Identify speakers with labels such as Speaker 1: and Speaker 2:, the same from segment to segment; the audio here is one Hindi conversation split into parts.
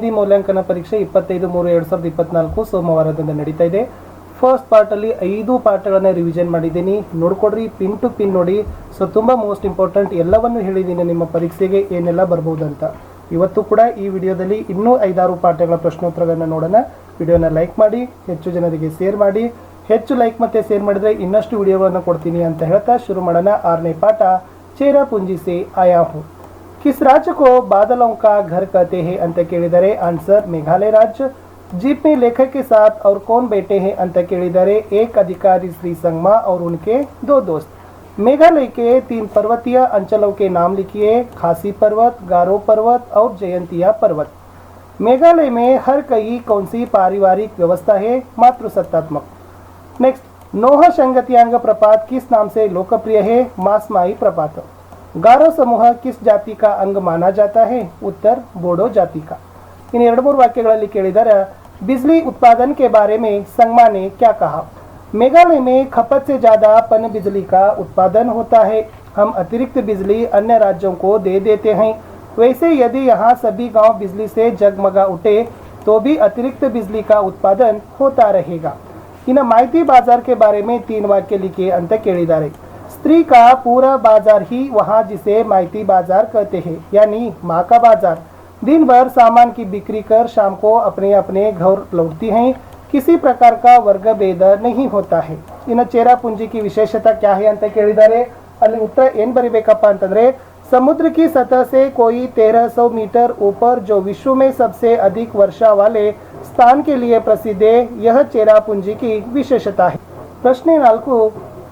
Speaker 1: ಹಿಂದಿ ಮೌಲ್ಯಾಂಕನ ಪರೀಕ್ಷೆ ಇಪ್ಪತ್ತೈದು ಮೂರು ಎರಡು ಸಾವಿರದ ಇಪ್ಪತ್ನಾಲ್ಕು ಸೋಮವಾರದಿಂದ ನಡೀತಾ ಇದೆ. ಫಸ್ಟ್ ಪಾರ್ಟಲ್ಲಿ ಐದು ಪಾಠಗಳನ್ನ ರಿವಿಷನ್ ಮಾಡಿದ್ದೀನಿ. ನೋಡ್ಕೊಡ್ರಿ ಪಿನ್ ಟು ಪಿನ್ ನೋಡಿ. ಸೊ ತುಂಬ ಮೋಸ್ಟ್ ಇಂಪಾರ್ಟೆಂಟ್ ಎಲ್ಲವನ್ನು ಹೇಳಿದ್ದೀನಿ ನಿಮ್ಮ ಪರೀಕ್ಷೆಗೆ, ಏನೆಲ್ಲ ಬರ್ಬೋದು ಅಂತ ಇವತ್ತು ಕೂಡ ಈ ವಿಡಿಯೋದಲ್ಲಿ ಇನ್ನೂ ಐದಾರು ಪಾಠಗಳ ಪ್ರಶ್ನೋತ್ತರಗಳನ್ನು ನೋಡೋಣ. ವಿಡಿಯೋನ ಲೈಕ್ ಮಾಡಿ, ಹೆಚ್ಚು ಜನರಿಗೆ ಶೇರ್ ಮಾಡಿ. ಹೆಚ್ಚು ಲೈಕ್ ಮತ್ತೆ ಶೇರ್ ಮಾಡಿದ್ರೆ ಇನ್ನಷ್ಟು ವಿಡಿಯೋಗಳನ್ನು ಕೊಡ್ತೀನಿ ಅಂತ ಹೇಳ್ತಾ ಶುರು ಮಾಡೋಣ. ಆರನೇ ಪಾಠ, ಚೇರಾ ಪುಂಜಿಸಿ ಆಯಾಹು. किस राज्य को बादलों का घर कहते हैं? अंत केड़िदरे आंसर मेघालय राज्य। जीप में लेखक के साथ और कौन बैठे हैं? अंत केड़िदरे एक अधिकारी श्री संगमा और उनके दो दोस्त। मेघालय के तीन पर्वतीय अंचलों के नाम लिखिए। खासी पर्वत, गारो पर्वत और जयंतिया पर्वत। मेघालय में हर कई कौन सी पारिवारिक व्यवस्था है? मातृसत्तात्मक नेक्स्ट, नोह संगतियांग प्रपात किस नाम से लोकप्रिय है? मासमाई प्रपात। गारो समूह किस जाति का अंग माना जाता है उत्तर बोडो जाति का इन ಎರಡು ಮೂರು ವಾಕ್ಯಗಳಲ್ಲಿ ಕೇಳಿದರೆ बिजली उत्पादन के बारे में संगमा ने क्या कहा मेघालय में खपत से ज़्यादा पन बिजली का उत्पादन होता है हम अतिरिक्त बिजली अन्य राज्यों को दे देते हैं वैसे यदि यहाँ सभी गांव बिजली से जगमगा उठे तो भी अतिरिक्त बिजली का उत्पादन होता रहेगा ಇನ್ನು ಮಾಹಿತಿ बाजार के बारे में तीन वाक्य लिखे ಅಂತ ಕೇಳಿದ್ದಾರೆ स्त्री का पूरा बाजार ही वहाँ जिसे माइती बाजार कहते हैं यानी माँ का बाजार दिन भर सामान की बिक्री कर शाम को अपने अपने घर लौटती हैं किसी प्रकार का वर्ग भेद नहीं होता है ಇನ್ನು ಚೇರಾ ಪುಂಜಿ की विशेषता क्या है ಅಂತ ಕೇಳಿದ್ದಾರೆ ಅಲ್ಲಿ ಉತ್ತರ ಏನ್ ಬರಿಬೇಕಪ್ಪ ಅಂತಂದ್ರೆ समुद्र की सतह से कोई 1300 मीटर ऊपर जो विश्व में सबसे अधिक वर्षा वाले स्थान के लिए प्रसिद्ध है यह चेरापुंजी की विशेषता है प्रश्न नाल्कु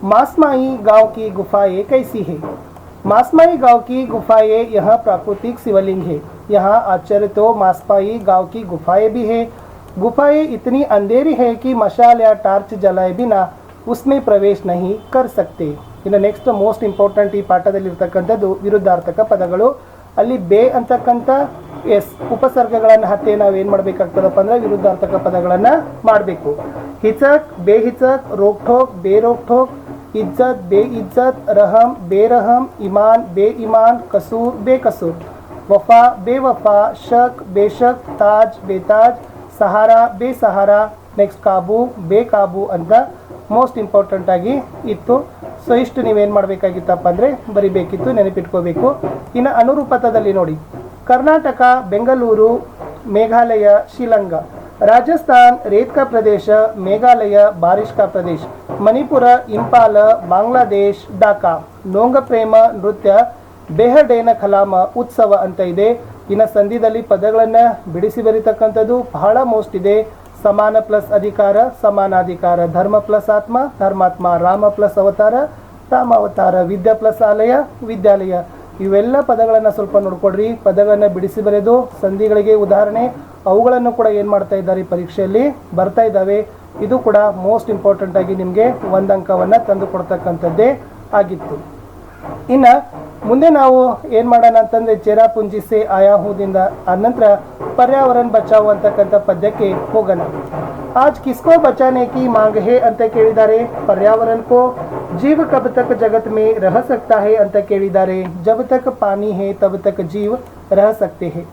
Speaker 1: मासमाई गांव की गुफाएं कैसी है मासमाई गांव की गुफाएं यह प्राकृतिक शिवलिंग है यहाँ आश्चर्य तो मासमाई गांव की गुफाएं भी है गुफाएं इतनी अंधेरी है कि मशाल या टार्च जलाए बिना उसमें प्रवेश नहीं कर सकते ಇನ್ನು ನೆಕ್ಸ್ಟ್ ಮೋಸ್ಟ್ ಇಂಪಾರ್ಟೆಂಟ್ ಈ ಪಾಠದಲ್ಲಿರ್ತಕ್ಕಂಥದ್ದು ವಿರುದ್ಧಾರ್ಥಕ ಪದಗಳು ಅಲ್ಲಿ ಬೇ ಅಂತಕ್ಕಂಥ ಎಸ್ ಉಪಸರ್ಗಗಳನ್ನು ಹತ್ತೆ ನಾವು ಏನು ಮಾಡಬೇಕಾಗ್ತದಪ್ಪ ಅಂದ್ರೆ ವಿರುದ್ಧಾರ್ಥಕ ಪದಗಳನ್ನು ಮಾಡಬೇಕು ಹಿಚಕ್ ಬೇ ಹಿಚಕ್ ರೋಕ್ ಠೋಕ್ ಬೇ ರೋಕ್ ಠೋಕ್ इज्जत बे इज्जत रहम बेरहम ईमान ಬೇ ईमान कसूर बेकसूर वफा बेवफा शक बेशक ತಾಜ್ ಬೇತಾಜ್ ಸಹಾರಾ ಬೇಸಹಾರಾ ನೆಕ್ಸ್ಟ್ ಕಾಬು ಬೇಕಾಬು ಅಂತ ಮೋಸ್ಟ್ ಇಂಪಾರ್ಟೆಂಟಾಗಿ ಇತ್ತು. ಸೊ ಇಷ್ಟು ನೀವೇನು ಮಾಡಬೇಕಾಗಿತ್ತಪ್ಪ ಅಂದರೆ ಬರಿಬೇಕಿತ್ತು, ನೆನಪಿಟ್ಕೋಬೇಕು. ಇನ್ನು ಅನುರೂಪತದಲ್ಲಿ ನೋಡಿ. ಕರ್ನಾಟಕ, ಬೆಂಗಳೂರು, ಮೇಘಾಲಯ, ಶ್ರೀಲಂಕಾ. ರಾಜಸ್ಥಾನ್ ರೇತ್ಕಾ ಪ್ರದೇಶ, ಮೇಘಾಲಯ, ಬಾರಿಷ್ಕಾ ಪ್ರದೇಶ, ಮಣಿಪುರ ಇಂಪಾಲ ಬಾಂಗ್ಲಾದೇಶ್ ಡಾಕಾ ಪ್ರೇಮ ನೃತ್ಯ ಬೇಹಡೇನ ಕಲಾಮ ಉತ್ಸವ ಅಂತ ಇದೆ. ಇನ್ನು ಸಂಧಿದಲ್ಲಿ ಪದಗಳನ್ನು ಬಿಡಿಸಿ ಬರೀತಕ್ಕಂಥದ್ದು ಬಹಳ ಮೋಸ್ಟ್ ಇದೆ. ಸಮಾನ ಪ್ಲಸ್ ಅಧಿಕಾರ, ಸಮಾನಾಧಿಕಾರ, ಧರ್ಮ ಪ್ಲಸ್ ಆತ್ಮ, ಧರ್ಮಾತ್ಮ, ರಾಮ ಪ್ಲಸ್ ಅವತಾರ, ರಾಮಾವತಾರ, ವಿದ್ಯಾ ಪ್ಲಸ್ ಆಲಯ, ವಿದ್ಯಾಲಯ. ಇವೆಲ್ಲ ಪದಗಳನ್ನು ಸ್ವಲ್ಪ ನೋಡ್ಕೊಡ್ರಿ. ಪದಗಳನ್ನು ಬಿಡಿಸಿ ಬರೆದು ಸಂಧಿಗಳಿಗೆ ಉದಾಹರಣೆ. ಅವುಗಳನ್ನು ಕೂಡ ಏನು ಮಾಡ್ತಾ ಇದ್ದಾರೆ ಈ ಪರೀಕ್ಷೆಯಲ್ಲಿ? ಬರ್ತಾ ಇದ್ದಾವೆ. ಇದು ಕೂಡ ಮೋಸ್ಟ್ ಇಂಪಾರ್ಟೆಂಟ್ ಆಗಿ ನಿಮಗೆ ಒಂದು ಅಂಕವನ್ನು ತಂದು ಕೊಡ್ತಕ್ಕಂಥದ್ದೇ ಆಗಿತ್ತು. ಇನ್ನು ಮುಂದೆ ನಾವು ಏನು ಮಾಡೋಣ ಅಂತಂದರೆ ಚೆರಾಪುಂಜಿ ಸೆ ಆಯಾಹುದಿಂದ ಆನಂತರ ಪರ್ಯಾವರಣ ಬಚಾವ್ ಅಂತಕ್ಕಂಥ ಪದ್ಯಕ್ಕೆ ಹೋಗೋಣ. ಆಜ್ ಕಿಸ್ಕೋ ಬಚಾನೆ ಕಿ ಮಾಂಗ್ ಹೇ ಅಂತ ಕೇಳಿದ್ದಾರೆ. ಪರ್ಯಾವರಣಕ್ಕೋ ಜೀವ ಕಬ್ ತಕ್ ಜಗತ್ ಮೇ ರಹ ಸಕ್ತಾ ಹೇ ಅಂತ ಕೇಳಿದ್ದಾರೆ. ಜಬ್ ತಕ್ ಪಾನಿ ಹೇ ತಬ್ ತಕ್ ಜೀವ ರಹ ಸಕ್ತೆ ಹೇ.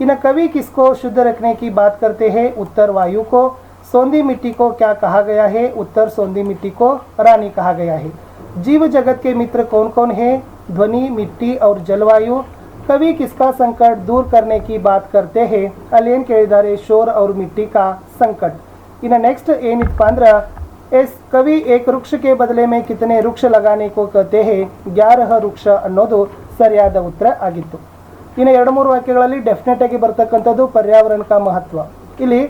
Speaker 1: हैं इन कवि किसको शुद्ध रखने की बात करते हैं उत्तर वायु को सौंदी मिट्टी को क्या कहा गया है उत्तर सौंदी मिट्टी को रानी कहा गया है जीव जगत के मित्र कौन कौन है ध्वनि मिट्टी और जलवायु कवि किसका संकट दूर करने की बात करते हैं अलेन ಕೇಳಿದ್ದಾರೆ शोर और मिट्टी का संकट ಇನ್ನು ನೆಕ್ಸ್ಟ್ ಏನಿತ್ತಪ್ಪ ಅಂದ್ರೆ ಎಸ್ ಕವಿ ಏಕ ವೃಕ್ಷ ಕೆ ಬದಲೆ ಮೇ ಕಿತನೆ ವೃಕ್ಷ ಲಗಾನೆ ಕೋ ಕತೆ ಹೇ ಗ್ಯಾರಹ ವೃಕ್ಷ ಅನ್ನೋದು ಸರಿಯಾದ ಉತ್ತರ ಆಗಿತ್ತು ಇನ್ನು ಎರಡು ಮೂರು ವಾಕ್ಯಗಳಲ್ಲಿ ಡೆಫಿನೆಟ್ ಆಗಿ ಬರ್ತಕ್ಕಂಥದ್ದು पर्यावरण का महत्व ಇಲ್ಲಿ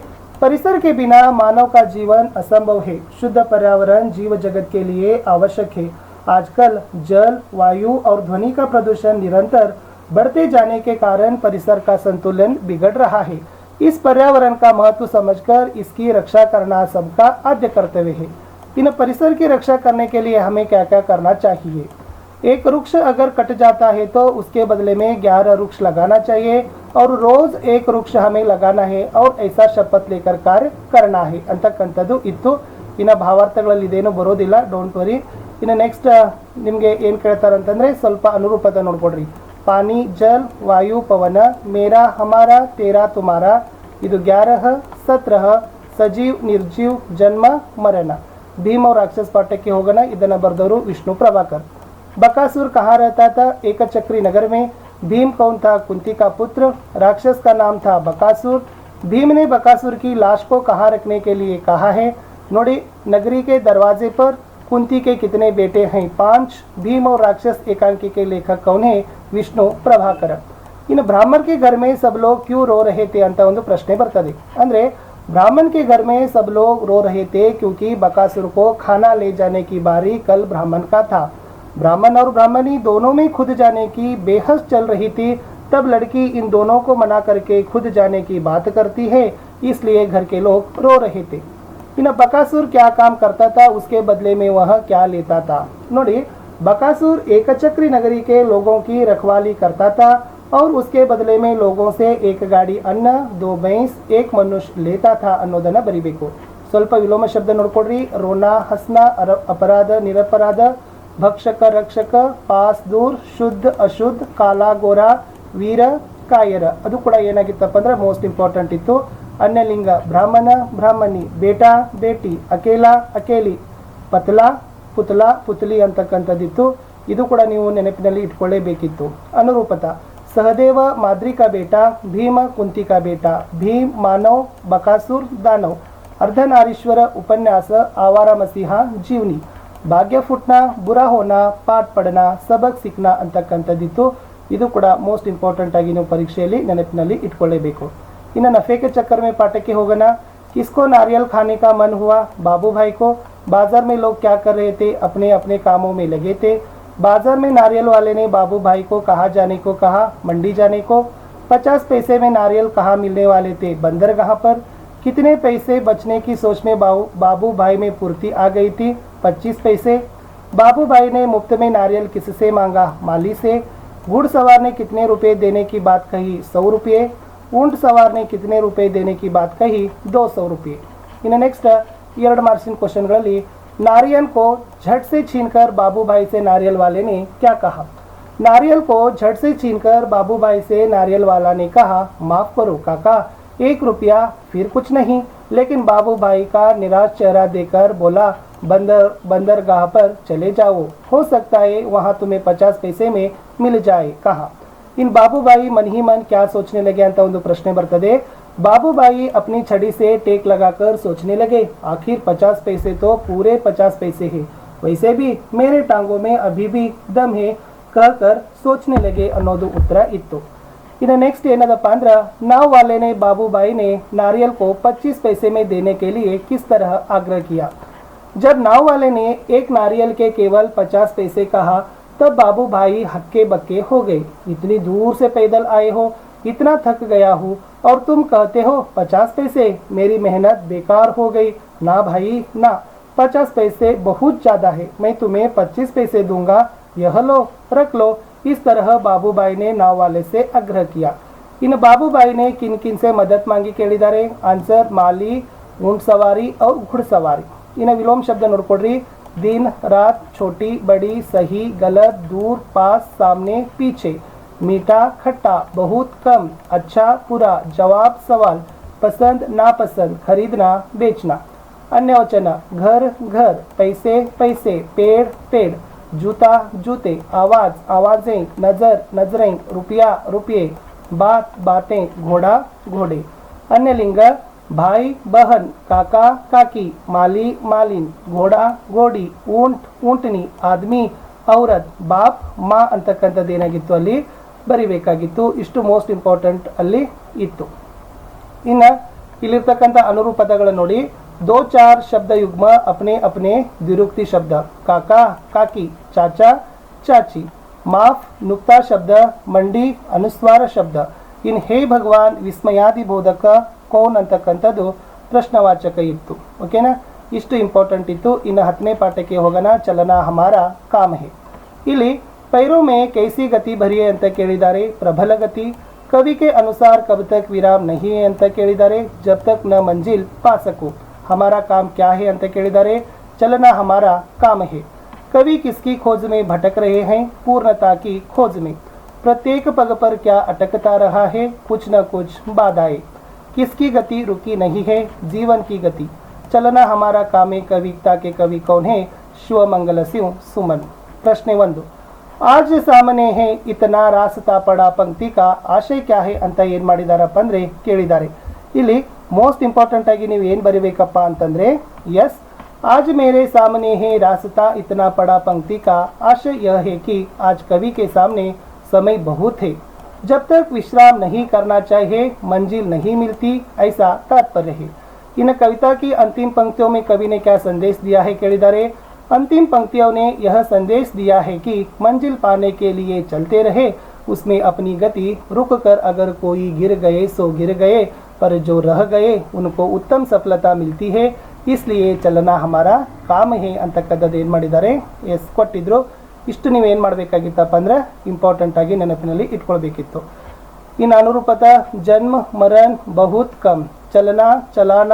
Speaker 1: परिसर के बिना मानव का जीवन असंभव है शुद्ध पर्यावरण जीव जगत के लिए आवश्यक है आजकल जल वायु और ध्वनि का प्रदूषण निरंतर बढ़ते जाने के कारण परिसर का संतुलन बिगड़ रहा है इस पर्यावरण का महत्व समझकर इसकी रक्षा करना सबका आद्य कर्तव्य है इन परिसर की रक्षा करने के लिए हमें क्या क्या करना चाहिए एक वृक्ष अगर कट जाता है तो उसके बदले में ग्यारह वृक्ष लगाना चाहिए और रोज एक वृक्ष हमें लगाना है और ऐसा शपथ लेकर कार्य करना है। ಅಂತಕ್ಕಂಥದ್ದು ಇತ್ತು ಇನ್ನು ಭಾವಾರ್ಥಗಳಲ್ಲಿ ಇದೇನು ಬರೋದಿಲ್ಲ ಡೋಂಟ್ ವರಿ ಇನ್ನು ನೆಕ್ಸ್ಟ್ ನಿಮಗೆ ಏನು ಕೇಳ್ತಾರೆ ಅಂತಂದರೆ ಸ್ವಲ್ಪ ಅನುರೂಪದ ನೋಡ್ಕೊಡ್ರಿ. ಪಾನಿ, ಜಲ್, ವಾಯು, ಪವನ, ಮೇರಾ, ಹಮಾರ, ತೇರಾ, ತುಮಾರ. ಇದು ಗ್ಯಾರಹ, ಸತ್ರಹ, ಸಜೀವ್, ನಿರ್ಜೀವ್, ಜನ್ಮ, ಮರಣ. ಭೀಮ್ ಅವ್ರ ರಾಕ್ಷಸ್ ಪಾಠಕ್ಕೆ ಹೋಗೋಣ. ಇದನ್ನು ಬರೆದವರು ವಿಷ್ಣು ಪ್ರಭಾಕರ್. बकासुर कहाँ रहता था एक चक्री नगर में भीम कौन था कुंती का पुत्र राक्षस का नाम था बकासुर भीम ने बकासुर की लाश को कहाँ रखने के लिए कहा है नोड़ी नगरी के दरवाजे पर कुंती के कितने बेटे हैं पांच भीम और राक्षस एकांकी के लेखक कौन है विष्णु प्रभाकर ಇನ್ನು ಬ್ರಾಹ್ಮಣ के घर में सब लोग क्यों रो रहे थे ಅಂತ ಒಂದು ಪ್ರಶ್ನೆ ಬರ್ತದೆ ಅಂದ್ರೆ ब्राह्मण के घर में सब लोग रो रहे थे क्योंकि बकासुर को खाना ले जाने की बारी कल ब्राह्मण का था ब्राह्मण और ब्राह्मणी दोनों में खुद जाने की बेहस चल रही थी तब लड़की इन दोनों को मना करके खुद जाने की बात करती है इसलिए घर के लोग रो रहे थे इन बकासुर क्या काम करता था उसके बदले में वह क्या लेता था नोड़ी बकासुर एकचक्री नगरी के लोगों की रखवाली करता था और उसके बदले में लोगों से एक गाड़ी अन्न दो भैंस एक मनुष्य लेता था ಅನ್ನೋದನ್ನ ಬರಿಬೇಕು ಸ್ವಲ್ಪ ವಿಲೋಮ ಶಬ್ದ ನೋಡ್ಕೊಡ್ರಿ ರೋಣ ಹಸ್ನ ಅರ ಅಪರಾಧ ನಿರಪರಾಧ ಭಕ್ಷಕ, ರಕ್ಷಕ, ಪಾಸ್ ದೂರ್, ಶುದ್ಧ, ಅಶುದ್ಧ, ಕಾಲಾಗೋರ, ವೀರ, ಕಾಯರ. ಅದು ಕೂಡ ಏನಾಗಿತ್ತಪ್ಪ ಅಂದ್ರೆ ಮೋಸ್ಟ್ ಇಂಪಾರ್ಟೆಂಟ್ ಇತ್ತು. ಅನ್ಯಲಿಂಗ, ಬ್ರಾಹ್ಮಣ, ಬ್ರಾಹ್ಮಣಿ, ಬೇಟಾ, ಬೇಟಿ, ಅಕೇಲ, ಅಕೇಲಿ, ಪತ್ಲಾ, ಪುತ್ಲಾ, ಪುತ್ಲಿ ಅಂತಕ್ಕಂಥದ್ದಿತ್ತು. ಇದು ಕೂಡ ನೀವು ನೆನಪಿನಲ್ಲಿ ಇಟ್ಕೊಳ್ಳೇಬೇಕಿತ್ತು. ಅನುರೂಪತ, ಸಹದೇವ, ಮಾದ್ರಿಕಾ ಬೇಟ, ಭೀಮ, ಕುಂತಿಕಾ ಬೇಟ, ಭೀಮ್, ಮಾನವ್, ಬಕಾಸುರ್, ದಾನವ್. ಅರ್ಧನಾರೀಶ್ವರ, ಉಪನ್ಯಾಸ ಆವಾರ ಮಸಿಹಾ ಜೀವನಿ. ಭಾಗ್ಯ ಫುಟ್ನ ಬುರ ಹೋನ ಪಾಠ ಪಡನ ಸಬಕ್ ಸಿಕ್ನ ಅಂತಕ್ಕಂಥದ್ದಿತ್ತು ಇದು ಕೂಡ ಮೋಸ್ಟ್ ಇಂಪಾರ್ಟೆಂಟ್ ಆಗಿ ನೀವು ಪರೀಕ್ಷೆಯಲ್ಲಿ ನೆನಪಿನಲ್ಲಿ ಇಟ್ಕೊಳ್ಳೇಬೇಕು ಇನ್ನು नफे के चक्कर में पाठक होगना किसको नारियल खाने का मन हुआ बाबू भाई को बाजार में लोग क्या कर रहे थे अपने अपने कामों में लगे थे बाजार में नारियल वाले ने बाबू भाई को कहाँ जाने को कहा मंडी जाने को पचास पैसे में नारियल कहाँ मिलने वाले थे बंदरगाह पर कितने पैसे बचने की सोच में बाबू बाबू भाई में पूर्ति आ गई थी पच्चीस पैसे बाबू भाई ने मुफ्त में नारियल किससे मांगा माली से घुड़सवार ने कितने रुपए देने की बात कही सौ रुपये ऊंट सवार ने कितने रुपए देने की बात कही दो सौ रुपये ಇನ್ನು ನೆಕ್ಸ್ಟ್ ಎರಡು ಮಾರ್ಕ್ಸಿನ ಕ್ವಶನ್ಗಳಲ್ಲಿ नारियल को झट से छीनकर बाबू भाई से नारियल वाले ने क्या कहा नारियल को झट से छीनकर बाबू भाई से नारियल वाला ने कहा माफ करो काका एक रुपया फिर कुछ नहीं लेकिन बाबू भाई का निराश चेहरा देकर बोला बंदर बंदरगाह पर चले जाओ हो सकता है वहाँ तुम्हें पचास पैसे में मिल जाए कहा इन बाबू भाई मन ही मन क्या सोचने लगे ಅಂತ ಒಂದು ಪ್ರಶ್ನೆ ಬರ್ತದೆ बाबूभाई अपनी छड़ी से टेक लगाकर सोचने लगे आखिर पचास पैसे तो पूरे पचास पैसे हैं वैसे भी मेरे टांगों में अभी भी दम है कहकर सोचने लगे ಅನ್ನೋದು ಉತ್ತರ ಇತ್ತು इन्हें नेक्स्ट ಏನದಪ್ಪ ಅಂದ್ರೆ नाव वाले ने बाबूभाई ने नारियल को 25 पैसे में देने के लिए किस तरह आग्रह किया जब नाव वाले ने एक नारियल के केवल पचास पैसे कहा, तब बाबू भाई हक्के बक्के हो गए। इतनी दूर से पैदल आए हो, इतना थक गया हूँ, और तुम कहते हो, पचास पैसे, मेरी मेहनत बेकार हो गई। ना भाई, ना। पचास पैसे बहुत ज़्यादा है, मैं तुम्हें पच्चीस पैसे दूँगा। यह लो, रख लो। इस तरह बाबू भाई ने नाव वाले से आग्रह किया। इन बाबू भाई ने किन किन से मदद मांगी, केड़ीदारे? आंसर, माली, ऊँट सवारी और घुड़सवारी ಇನ್ನು ವಿಲೋಮ ಶಬ್ದ ನೋಡ್ಕೊಡ್ರಿ दिन रात छोटी बड़ी सही गलत दूर पास सामने पीछे मीठा खट्टा बहुत कम अच्छा बुरा जवाब सवाल पसंद नापसंद खरीदना बेचना अन्य वचन घर घर पैसे पैसे पेड़ पेड़ जूता जूते आवाज आवाजें नजर नजरें रुपया रुपये बात बातें घोड़ा घोड़े अन्य लिंग ભાઈ બહન કાકા કાકી માલી માલિન ઘોડા ಘೋಡಿ ಊಂಟ್ ಊಂಟನಿ ಆದ್ಮಿ ಔರದ್ ಬಾಪ್ ಮಾ ಅಂತಕ್ಕಂಥದ್ದು ಏನಾಗಿತ್ತು ಅಲ್ಲಿ? ಬರಿಬೇಕಾಗಿತ್ತು. ಇಷ್ಟು ಮೋಸ್ಟ್ ಇಂಪಾರ್ಟೆಂಟ್ ಅಲ್ಲಿ ಇತ್ತು. ಇನ್ನು ಇಲ್ಲಿರ್ತಕ್ಕಂಥ ಅನುರೂಪದಗಳನ್ನು ನೋಡಿ. ದೋ ಚಾರ್ ಶಬ್ದ ಯುಗ್ಮ ಅಪ್ನೆ ಅಪ್ನೆ, ದ್ವಿರುಕ್ತಿ ಶಬ್ದ. ಕಾಕಾ, ಕಾಕಿ, ಚಾಚಾ, ಚಾಚಿ. ಮಾಫ್, ನುಕ್ತಾ ಶಬ್ದ, ಮಂಡಿ, ಅನುಸ್ವಾರ ಶಬ್ದ. ಇನ್ ಹೇ ಭಗವಾನ್, ವಿಸ್ಮಯಾದಿ ಬೋಧಕ ಕೌನ್ ಅಂತಕ್ಕಂಥದ್ದು ಪ್ರಶ್ನವಾಚಕ ಇತ್ತು ಓಕೆನಾ ಇಷ್ಟು ಇಂಪಾರ್ಟೆಂಟ್ ಇತ್ತು ಇನ್ನು ಹತ್ತನೇ ಪಾಠಕ್ಕೆ ಹೋಗೋಣ ಚಲನ ಹಮಾರ ಕಾಮ ಹೇ ಇಲ್ಲಿ पैरों में कैसी गति भरी है ಅಂತ ಕೇಳಿದ್ದಾರೆ ಪ್ರಬಲ ಗತಿ ಕವಿ के अनुसार कब तक विराम नहीं है ಅಂತ ಕೇಳಿದ್ದಾರೆ जब तक न मंजिल पा सको हमारा काम क्या है ಅಂತ ಕೇಳಿದ್ದಾರೆ चलना हमारा काम है कवि किसकी खोज में भटक रहे हैं पूर्णता की खोज में प्रत्येक पग पर क्या अटकता रहा है कुछ न कुछ बाधाएं किसकी गति रुकी नहीं है जीवन की गति चलना हमारा काम है कविता के कवि कौन है ಶಿವಮಂಗಲ ಸಿಂಹ ಸುಮನ್ ಪ್ರಶ್ನೆ ಒಂದು ಆಜ್ ಸಾಮನೆ ಹೇ ಇತನಾ ರಾಸ್ತಾ ಪಡ ಪಂಕ್ತಿ ಕಾ ಆಶಯ ಕ್ಯಾ ಹೇ ಅಂತ ಏನು ಮಾಡಿದಾರಪ್ಪ ಅಂದರೆ ಕೇಳಿದ್ದಾರೆ ಇಲ್ಲಿ ಮೋಸ್ಟ್ ಇಂಪಾರ್ಟೆಂಟ್ ಆಗಿ ನೀವು ಏನು ಬರಿಬೇಕಪ್ಪ ಅಂತಂದರೆ ಎಸ್ आज मेरे सामने है रास्ता इतना पड़ा पंक्ति का आशय यह है कि आज कवि के सामने समय बहुत है जब तक विश्राम नहीं करना चाहिए मंजिल नहीं मिलती ऐसा तात्पर्य है इन कविता की अंतिम पंक्तियों में कवि ने क्या संदेश दिया है केड़िदारे अंतिम पंक्तियों ने यह संदेश दिया है कि मंजिल पाने के लिए चलते रहे उसमें अपनी गति रुक कर अगर कोई गिर गए सो गिर गए पर जो रह गए उनको उत्तम सफलता मिलती है इसलिए चलना हमारा काम है ಅಂತಕ್ಕಂಥದ್ದು ಏನು ಮಾಡಿದ್ದಾರೆ ಎಸ್ ಕೊಟ್ಟಿದ್ರು ಇಷ್ಟು ನೀವು ಏನು ಮಾಡಬೇಕಾಗಿತ್ತಪ್ಪ ಅಂದರೆ ಇಂಪಾರ್ಟೆಂಟಾಗಿ ನೆನಪಿನಲ್ಲಿ ಇಟ್ಕೊಳ್ಬೇಕಿತ್ತು. ಇನ್ನು ಅನುರೂಪದ ಜನ್ಮ, ಮರಣ್, ಬಹುತ್, ಕಮ್, ಚಲನ, ಚಲಾನ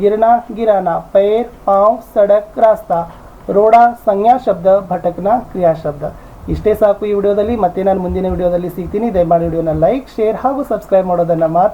Speaker 1: ಗಿರಣ ಗಿರಾನ, ಪೈರ್, ಪಾವ್, ಸಡಕ್, ರಾಸ್ತಾ, ರೋಡಾ, ಸಂಜ್ಞಾ ಶಬ್ದ, ಭಟಕ್ನ, ಕ್ರಿಯಾ ಶಬ್ದ. ಇಷ್ಟೇ ಸಾಕು ಈ ವಿಡಿಯೋದಲ್ಲಿ, ಮತ್ತೆ ನಾನು ಮುಂದಿನ ವಿಡಿಯೋದಲ್ಲಿ ಸಿಗ್ತೀನಿ. ದಯಮಾಡಿ ವಿಡಿಯೋನ ಲೈಕ್, ಶೇರ್ ಹಾಗೂ ಸಬ್ಸ್ಕ್ರೈಬ್ ಮಾಡೋದನ್ನು ಮಾತ್ರ